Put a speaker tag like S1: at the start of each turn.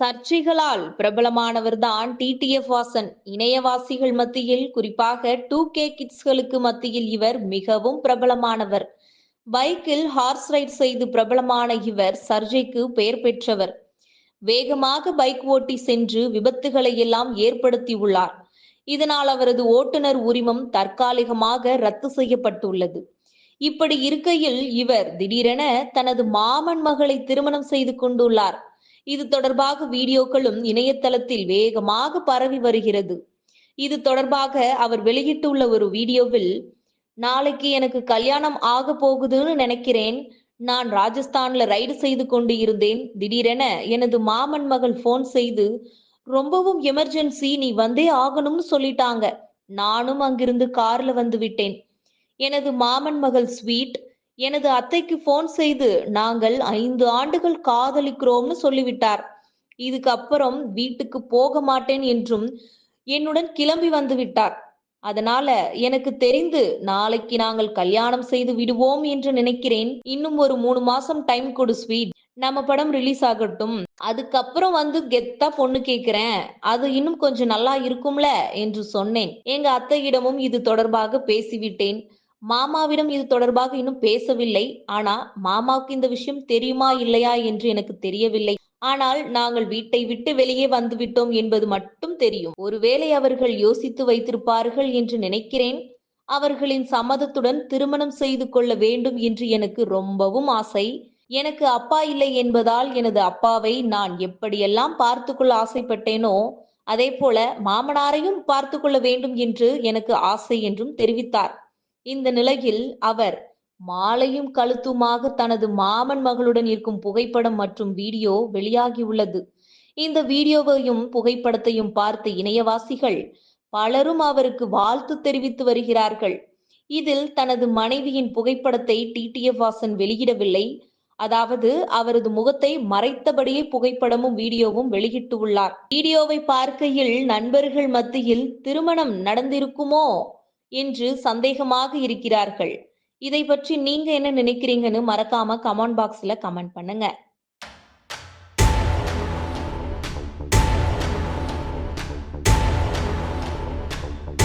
S1: சர்ச்சைகளால் பிரபலமானவர்தான் TTF Vasan. இணையவாசிகள் மத்தியில் குறிப்பாக two K கிட்ஸ்களுக்கு மத்தியில் இவர் மிகவும் பிரபலமானவர். பைக்கில் ஹார்ஸ் ரைட் செய்து பிரபலமான இவர் சர்ஜைக்கு பெயர் பெற்றவர். வேகமாக பைக் ஓட்டி சென்று விபத்துகளை எல்லாம் ஏற்படுத்தியுள்ளார் இதனால் அவரது ஓட்டுநர் உரிமம் தற்காலிகமாக ரத்து செய்யப்பட்டுள்ளது. இப்படி இருக்கையில் இவர் திடீரென தனது மாமன் மகளை திருமணம் செய்து கொண்டுள்ளார். இது தொடர்பாக வீடியோக்களும் இணையதளத்தில் வேகமாக பரவி வருகிறது. இது தொடர்பாக அவர் வெளியிட்டுள்ள ஒரு வீடியோவில் நாளைக்கு எனக்கு கல்யாணம் ஆக போகுதுன்னு நினைக்கிறேன். நான் ராஜஸ்தான்ல ரைடு செய்து கொண்டு இருந்தேன். திடீரென எனது மாமன் மகள் ஃபோன் செய்து ரொம்பவும் எமர்ஜென்சி நீ வந்தே ஆகணும்னு சொல்லிட்டாங்க. நானும் அங்கிருந்து கார்ல வந்து விட்டேன். எனது மாமன் மகள் ஸ்வீட் எனது அத்தைக்கு ஃபோன் செய்து நாங்கள் ஐந்து ஆண்டுகள் காதலிக்கிறோம்னு சொல்லிவிட்டார். இதுக்கப்புறம் வீட்டுக்கு போக மாட்டேன் என்றும் என்னுடன் கிளம்பி வந்து விட்டார். அதனால எனக்கு தெரிந்து நாளைக்கு நாங்கள் கல்யாணம் செய்து விடுவோம் என்று நினைக்கிறேன். இன்னும் ஒரு மூணு மாசம் டைம் கொடு ஸ்வீட் நம்ம படம் ரிலீஸ் ஆகட்டும். அதுக்கப்புறம் வந்து கெத்தா பொண்ணு கேக்குறேன். அது இன்னும் கொஞ்சம் நல்லா இருக்கும்ல? என்று சொன்னேன். எங்க அத்தையிடமும் இது தொடர்பாக பேசிவிட்டேன். மாமாவிடம் இது தொடர்பாக இன்னும் பேசவில்லை. ஆனா மாமாவுக்கு இந்த விஷயம் தெரியுமா இல்லையா என்று எனக்கு தெரியவில்லை. ஆனால் நாங்கள் வீட்டை விட்டு வெளியே வந்துவிட்டோம் என்பது மட்டும் தெரியும். ஒருவேளை அவர்கள் யோசித்து வைத்திருப்பார்கள் என்று நினைக்கிறேன். அவர்களின் சம்மதத்துடன் திருமணம் செய்து கொள்ள வேண்டும் என்று எனக்கு ரொம்பவும் ஆசை. எனக்கு அப்பா இல்லை என்பதால் எனது அப்பாவை நான் எப்படியெல்லாம் பார்த்து கொள்ள ஆசைப்பட்டேனோ அதே போல மாமனாரையும் பார்த்து கொள்ள வேண்டும் என்று எனக்கு ஆசை என்றும் தெரிவித்தார். இந்த நிலையில் அவர் மாலையும் கழுத்துமாக தனது மாமன் மகளுடன் இருக்கும் புகைப்படம் மற்றும் வீடியோ வெளியாகியுள்ளது இந்த வீடியோவையும் புகைப்படத்தையும் பார்த்த இணையவாசிகள் பலரும் அவருக்கு வாழ்த்து தெரிவித்து வருகிறார்கள். இதில் தனது மனைவியின் புகைப்படத்தை டிடிஎஃப் வாசன் வெளியிடவில்லை. அதாவது அவரது முகத்தை மறைத்தபடியே புகைப்படமும் வீடியோவும் வெளியிட்டுள்ளார் வீடியோவை பார்க்கையில் நண்பர்கள் மத்தியில் திருமணம் நடந்திருக்குமோ? என்று சந்தேகமாக இருக்கிறார்கள். இதை பற்றி நீங்க என்ன நினைக்கிறீங்கன்னு மறக்காம கமெண்ட் பாக்ஸ்ல கமெண்ட் பண்ணுங்க.